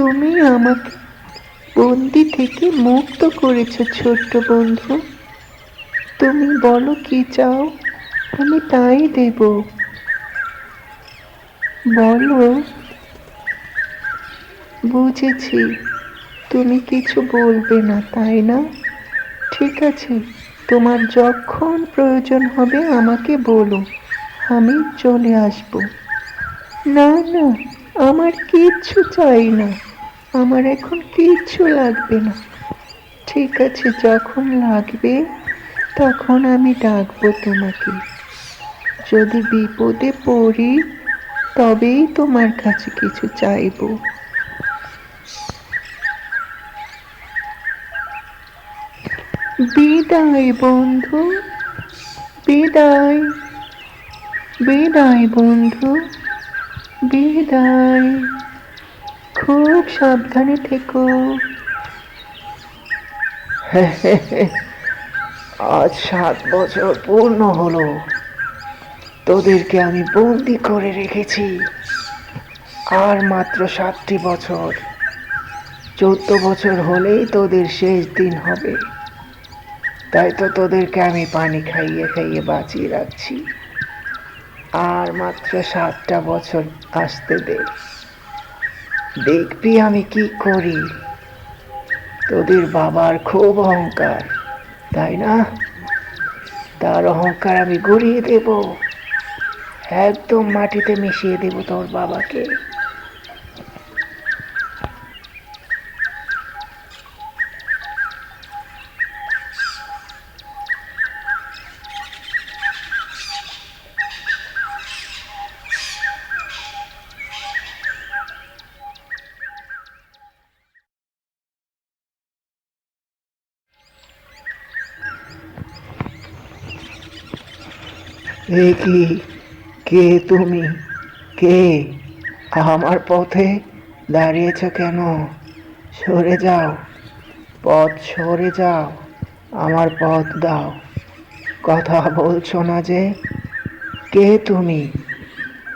তুমি আমাকে বন্দি থেকে মুক্ত করেছ, ছোট্ট বন্ধু। তুমি বলো কি চাও, আমি তাই দেব। বলো, বুঝেছি, তুমি কিছু বলবে না, তাই না? ঠিক আছে, তোমার যখন প্রয়োজন হবে আমাকে বলো, আমি চলে আসব। না না, আমার কিচ্ছু চাই না। আমার এখন কিচ্ছু লাগবে না। ঠিক আছে, যখন লাগবে, তখন আমি ডাকবো তোমাকে। যদি বিপদে পড়ি, তবেই তোমার কাছে কিছু চাইব। বিদায়, বন্ধু। বিদায়। বিদায়, বন্ধু। বিদায়। খুব সাবধানে থেকো আজ সাত বছর পূর্ণ হলো। তোদেরকে আমি বন্দি করে রেখেছি। আর মাত্র সাতটি বছর। চোদ্দ বছর হলেই তোদের শেষ দিন হবে। তাই তো তোদেরকে আমি পানি খাইয়ে খাইয়ে বাঁচিয়ে রাখছি। আর মাত্র সাতটা বছর আসতে দে। দেখবি আমি কি করি? তোদের বাবার খুব অহংকার, তাই না? তার অহংকার আমি গড়িয়ে দেব। একদম মাটিতে মিশিয়ে দেব তোর বাবাকে। এ কি কে তুমি? কে? আমার পথে দাঁড়িয়েছ কেন? সরে যাও, পথ সরে যাও, আমার পথ দাও। কথা বলছো না যে কে তুমি?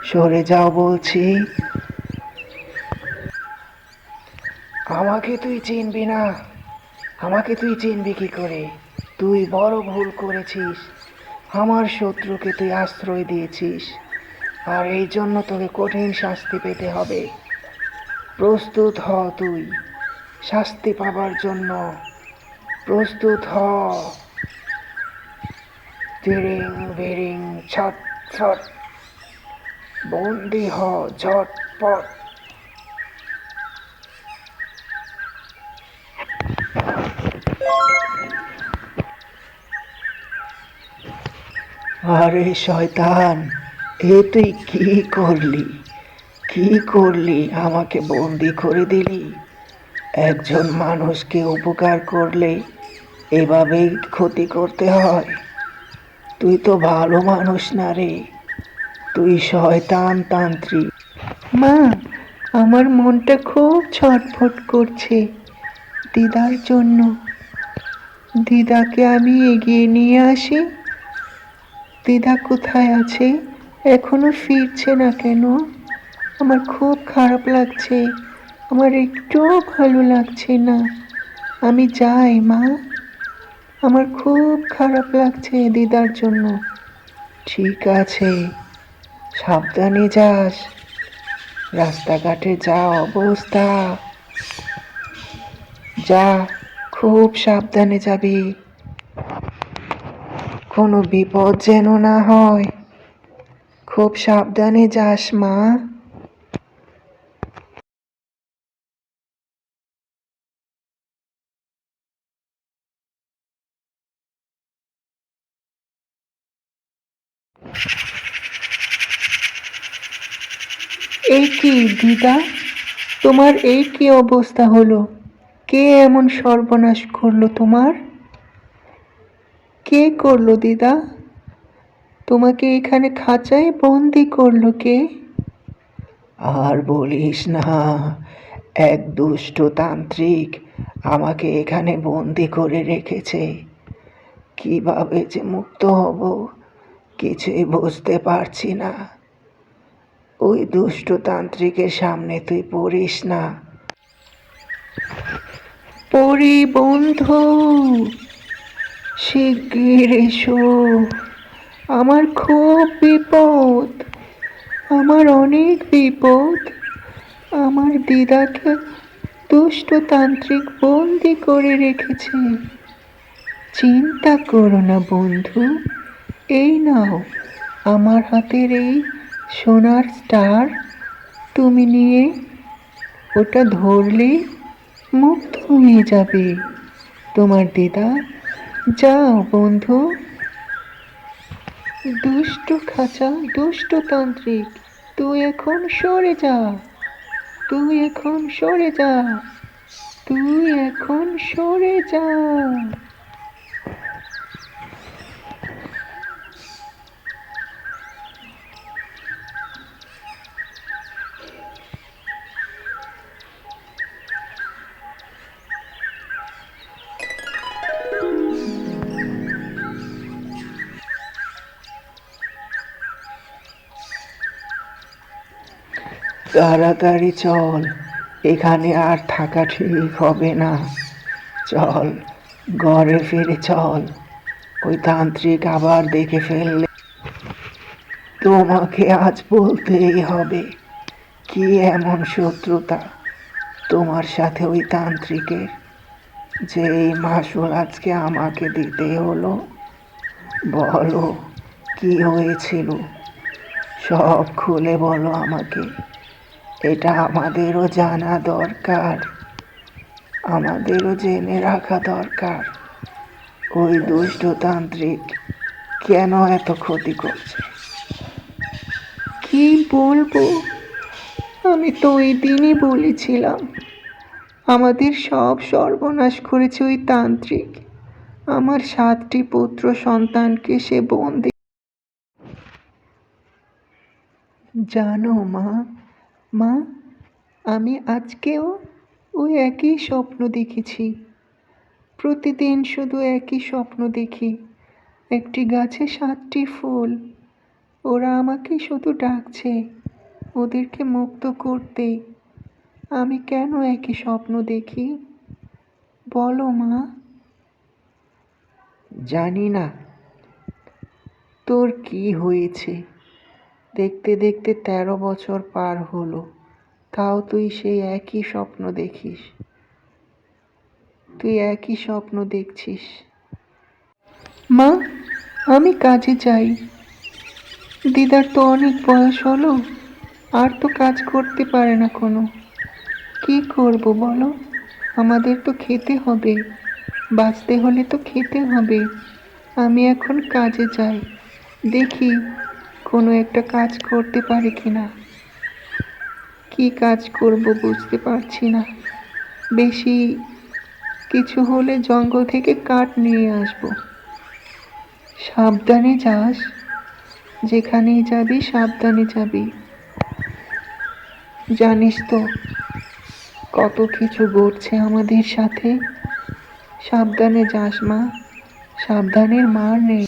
সরে যাও বলছি। আমাকে তুই চিনবি না। আমাকে তুই চিনবি কি করে? তুই বড় ভুল করেছিস। আমার শত্রুকে তুই আশ্রয় দিয়েছিস, আর এই জন্য তোকে কঠিন শাস্তি পেতে হবে। প্রস্তুত হ তুই, শাস্তি পাবার জন্য। প্রস্তুত হ। তিরিং বিরিং, ছট ছট। বন্দি হ, ঝটপট। আরে শয়তান, এ তুই কি করলি? কি করলি? আমাকে বন্দি করে দিলি? একজন মানুষকে উপকার করলে এভাবেই ক্ষতি করতে হয়। তুই তো ভালো মানুষ না রে। তুই শয়তান তান্ত্রিক। মা, আমার মনটা খুব ছটফট করছে দিদার জন্য। দিদাকে আমি এগিয়ে নিয়ে আসি। দিদা কোথায় আছে? এখনও ফিরছে না কেন? আমার খুব খারাপ লাগছে। আমার একটুও ভালো লাগছে না। আমি যাই, মা। আমার খুব খারাপ লাগছে দিদার জন্য। ঠিক আছে, সাবধানে যাস। রাস্তাঘাটে যা অবস্থা। যা, খুব সাবধানে যাবি। কোনো বিপদ যেন না হয়। খুব সাবধানে যাস, মা। এই কি, দিদা? তোমার এই কি অবস্থা হলো? কে এমন সর্বনাশ করল তোমার? কে করল দিদা? তোমাকে এখানে খাঁচায় বন্দি করল কে? আর বলিস না এক দুষ্ট তান্ত্রিক আমাকে এখানে বন্দি করে রেখেছে। কীভাবে যে মুক্ত হব কিছুই বুঝতে পারছি না। ওই দুষ্ট তান্ত্রিকের সামনে তুই পড়িস না। পরি বন্ধু। শিগগির এসো আমার খুব বিপদ, আমার অনেক বিপদ। আমার দিদাকে দুষ্ট তান্ত্রিক বন্দি করে রেখেছে। চিন্তা করো না বন্ধু, এই নাও আমার হাতের এই সোনার স্টার। তুমি নিয়ে ওটা ধরলে মুক্ত হয়ে যাবে। তোমার দিদা যাও বন্ধু। দুষ্ট খাঁচা, দুষ্ট তান্ত্রিক, তুই এখন সরে যা। তুই এখন সরে যা। তুই এখন সরে যা। তাড়াতাড়ি চল, এখানে আর থাকা ঠিক হবে না। চল, ঘরে ফিরে চল, ওই তান্ত্রিক আবার দেখে ফেললে। তোমাকে আজ বলতেই হবে, কি এমন শত্রুতা তোমার সাথে ওই তান্ত্রিকের, যে এই মাসুল আজকে আমাকে দিতে হলো। বলো, কি হয়েছিল? সব খুলে বলো আমাকে। এটা আমাদেরও জানা দরকার। আমাদেরও জেনে রাখা দরকার। ওই দুষ্টতান্ত্রিক কেন এত ক্ষতি করছে? কি বলব? আমি তো ওই দিনই বলেছিলাম, আমাদের সব সর্বনাশ করেছে ওই তান্ত্রিক। আমার সাতটি পুত্র সন্তানকে সে বন্দি জানো মা মা, আমি আজকেও ওই একই স্বপ্ন দেখেছি। প্রতিদিন শুধু একই স্বপ্ন দেখি। একটি গাছে সাতটি ফুল। ওরা আমাকে শুধু ডাকছে, ওদেরকে মুক্ত করতে। আমি কেন একই স্বপ্ন দেখি? বলো মা। জানি না। তোর কি হয়েছে? দেখতে দেখতে তেরো বছর পার হলো। তাও তুই সেই একই স্বপ্ন দেখিস। তুই একই স্বপ্ন দেখছিস। মা, আমি কাজে যাই। দিদার তো অনেক বয়স হলো, আর তো কাজ করতে পারে না কোনো। কি করব বলো? আমাদের তো খেতে হবে। বাঁচতে হলে তো খেতে হবে। আমি এখন কাজে যাই। দেখি কোনো একটা কাজ করতে পারি কি না? কী কাজ করব বুঝতে পারছি না। বেশি কিছু হলে জঙ্গল থেকে কাঠ নিয়ে আসব। সাবধানে যাস। যেখানেই যাবি সাবধানে যাবি। জানিস তো, কত কিছু ঘটছে আমাদের সাথে। সাবধানে যাস মা। সাবধানের মার নেই।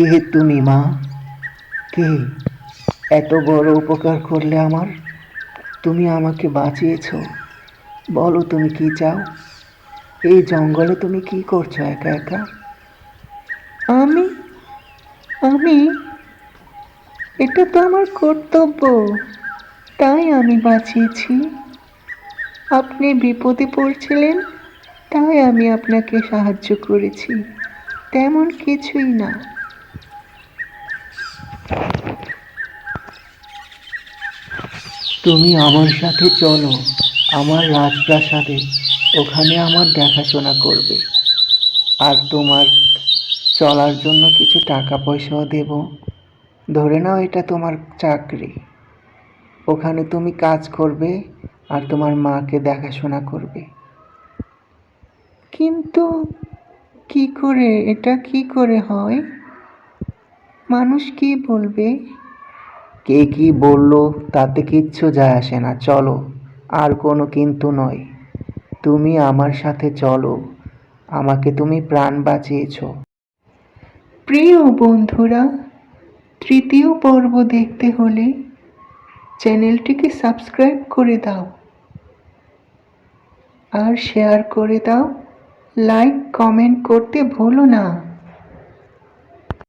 কে তুমি, মা? কে? এত বড় উপকার করলে আমার? তুমি আমাকে বাঁচিয়েছো। বলো তুমি কি চাও? এই জঙ্গলে তুমি কি করছ একা একা? আমি? আমি? এটা তো আমার কর্তব্য। তাই আমি বাঁচিয়েছি। আপনি বিপদে পড়ছিলেন, তাই আমি আপনাকে সাহায্য করেছি। তেমন কিছুই না। তুমি আমার সাথে চলো, আমার রাজপ্রাসাদে, ওখানে আমার দেখাশোনা করবে। আর তোমার চলার জন্য কিছু টাকা পয়সাও দেব। ধরে নাও এটা তোমার চাকরি। ওখানে তুমি কাজ করবে আর তোমার মাকে দেখাশোনা করবে। কিন্তু কি করে, এটা কি করে হয়? মানুষ কি বলবে? কে কি বলল তাতে কিচ্ছু যায় আসে না, চলো। আর কোনো কিন্তু নয়। তুমি আমার সাথে চলো। আমাকে তুমি প্রাণ বাঁচিয়েছ। প্রিয় বন্ধুরা, তৃতীয় পর্ব দেখতে হলে চ্যানেলটিকে সাবস্ক্রাইব করে দাও। আর শেয়ার করে দাও। লাইক, কমেন্ট করতে ভুলো না।